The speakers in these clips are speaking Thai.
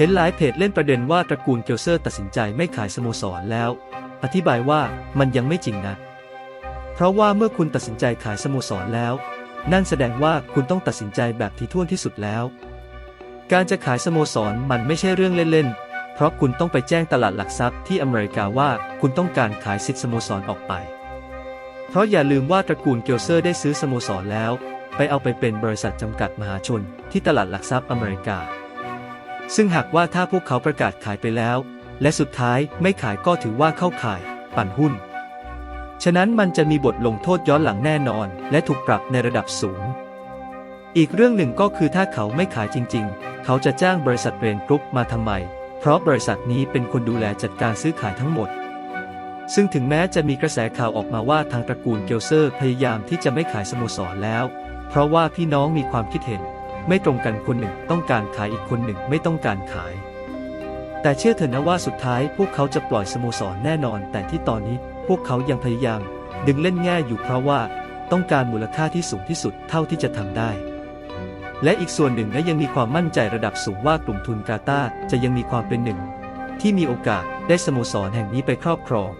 เห็นหลายเพจเล่นประเด็นว่าตระกูลเกลเซอร์ตัดสินใจไม่ขายสโมสรแล้ว อธิบายว่ามันยังไม่จริงนะ เพราะว่าเมื่อคุณตัดสินใจขายสโมสรแล้ว นั่นแสดงว่าคุณต้องตัดสินใจแบบที่ท่วนที่สุดแล้ว การจะขายสโมสรมันไม่ใช่เรื่องเล่นๆ เพราะคุณต้องไปแจ้งตลาดหลักทรัพย์ที่อเมริกาว่าคุณต้องการขายสิทธิสโมสรออกไป เพราะอย่าลืมว่าตระกูลเกลเซอร์ได้ซื้อสโมสรแล้ว ไปเอาไปเป็นบริษัทจำกัดมหาชนที่ตลาดหลักทรัพย์อเมริกา ซึ่งหากว่าถ้าพวกเขาประกาศขายไปแล้ว และสุดท้ายไม่ขายก็ถือว่าเข้าขาย ปั่นหุ้น ฉะนั้นมันจะมีบทลงโทษย้อนหลังแน่นอน และถูกปรับในระดับสูง อีกเรื่องหนึ่งก็คือถ้าเขาไม่ขายจริง ๆ เขาจะจ้างบริษัทเรนกรุ๊ปมาทำไม เพราะบริษัทนี้เป็นคนดูแลจัดการซื้อขายทั้งหมด ซึ่งถึงแม้จะมีกระแสข่าวออกมาว่าทางตระกูลเกลเซอร์พยายามที่จะไม่ขายสโมสรแล้ว เพราะว่าพี่น้องมีความคิดเห็น ไม่ตรงกันคนหนึ่งต้องการขายอีกคนหนึ่งไม่ต้องการขาย แต่เชื่อเถอะนะว่าสุดท้ายพวกเขาจะปล่อยสโมสรแน่นอน แต่ที่ตอนนี้พวกเขายังพยายาม ดึงเล่นแง่อยู่เพราะว่าต้องการมูลค่าที่สูงที่สุดเท่าที่จะทำได้ และอีกส่วนหนึ่งและยังมีความมั่นใจระดับสูงว่ากลุ่มทุนกาตาจะยังมีความเป็นหนึ่ง ที่มีโอกาสได้สโมสรแห่งนี้ไปครอบครอง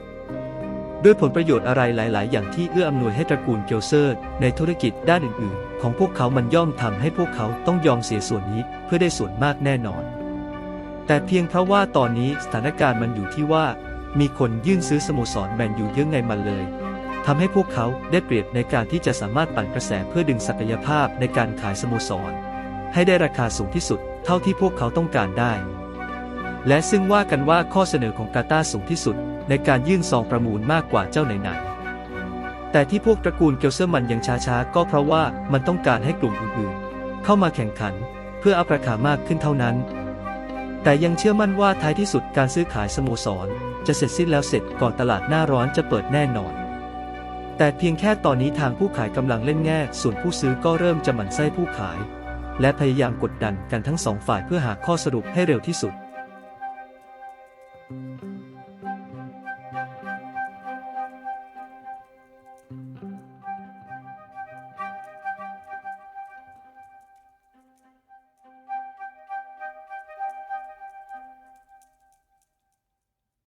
ด้วยผลประโยชน์อะไรหลาย ๆ อย่างที่เอื้ออำนวยให้ตระกูลเกลเซอร์ในธุรกิจด้านอื่น ๆ ของพวกเขามันย่อมทำให้พวกเขาต้องยอมเสียส่วนนี้เพื่อได้ส่วนมากแน่นอน แต่เพียงเพราะว่าตอนนี้สถานการณ์มันอยู่ที่ว่า มีคนยื่นซื้อสโมสรแมนยูเยอะไงมันเลยทำให้พวกเขาได้เปรียบในการที่จะสามารถปั่นกระแสเพื่อดึงศักยภาพในการขายสโมสร ให้ได้ราคาสูงที่สุด เท่าที่พวกเขาต้องการได้ และซึ่งว่ากันว่าข้อเสนอของกาตาสูงที่สุด ในการยื่นซองประมูลมากกว่าเจ้าไหนๆ แต่ที่พวกตระกูลเกลเซอร์มันยังช้าๆ ก็เพราะว่ามันต้องการให้กลุ่มอื่นๆ เข้ามาแข่งขันเพื่ออัพราคามากขึ้นเท่านั้น แต่ยังเชื่อมั่นว่าท้ายที่สุดการซื้อขายสโมสร จะเสร็จสิ้นแล้วเสร็จก่อนตลาดหน้าร้อนจะเปิดแน่นอน แต่เพียงแค่ตอนนี้ทางผู้ขายกำลังเล่นแง่ ส่วนผู้ซื้อก็เริ่มจะหมั่นไส้ผู้ขาย และพยายามกดดันกันทั้งสองฝ่ายเพื่อหาข้อสรุปให้เร็วที่สุด